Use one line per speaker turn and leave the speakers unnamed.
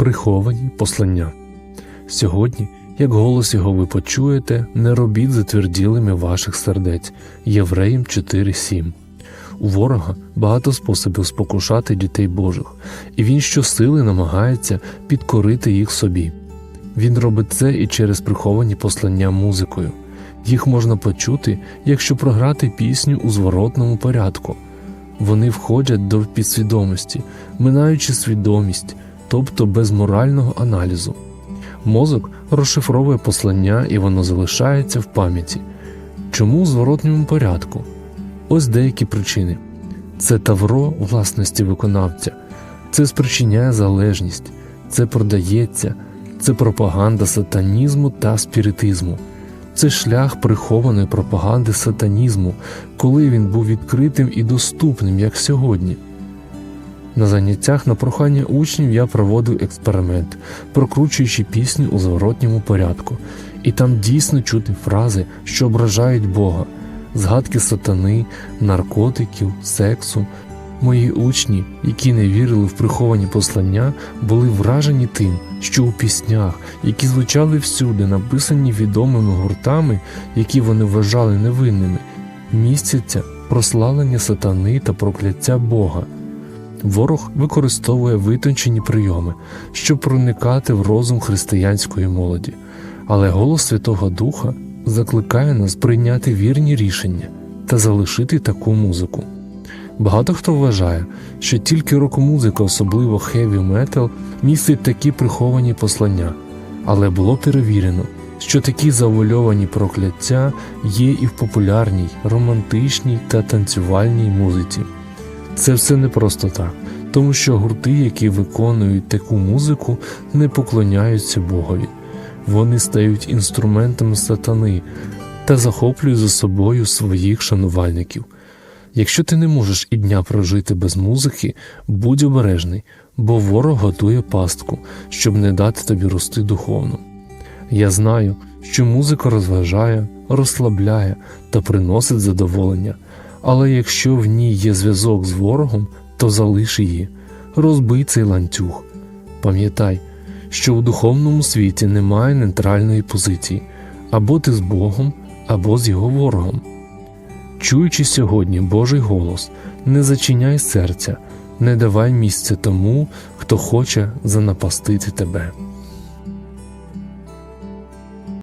Приховані послання. Сьогодні, як голос його ви почуєте, не робіть затверділими ваших сердець. Євреїм 4.7. У ворога багато способів спокушати дітей Божих, і він щосили намагається підкорити їх собі. Він робить це і через приховані послання музикою. Їх можна почути, якщо програти пісню у зворотному порядку. Вони входять до підсвідомості, минаючи свідомість, тобто без морального аналізу. Мозок розшифровує послання і воно залишається в пам'яті. Чому у зворотньому порядку? Ось деякі причини: це тавро власності виконавця, це спричиняє залежність, це продається, це пропаганда сатанізму та спіритизму. Це шлях прихованої пропаганди сатанізму, коли він був відкритим і доступним, як сьогодні. На заняттях на прохання учнів я проводив експеримент, прокручуючи пісню у зворотньому порядку, і там дійсно чути фрази, що ображають Бога, згадки сатани, наркотиків, сексу. Мої учні, які не вірили в приховані послання, були вражені тим, що у піснях, які звучали всюди, написані відомими гуртами, які вони вважали невинними, містяться прославлення сатани та прокляття Бога. Ворог використовує витончені прийоми, щоб проникати в розум християнської молоді, але голос Святого Духа закликає нас прийняти вірні рішення та залишити таку музику. Багато хто вважає, що тільки рок-музика, особливо хеві метал, містить такі приховані послання, але було перевірено, що такі завуальовані прокляття є і в популярній, романтичній та танцювальній музиці. Це все не просто так, тому що гурти, які виконують таку музику, не поклоняються Богові. Вони стають інструментами сатани та захоплюють за собою своїх шанувальників. Якщо ти не можеш і дня прожити без музики, будь обережний, бо ворог готує пастку, щоб не дати тобі рости духовно. Я знаю, що музика розважає, розслабляє та приносить задоволення, але якщо в ній є зв'язок з ворогом, то залиш її, розбий цей ланцюг. Пам'ятай, що у духовному світі немає нейтральної позиції або ти з Богом, або з його ворогом. Чуючи сьогодні Божий голос, не зачиняй серця, не давай місця тому, хто хоче занапастити тебе.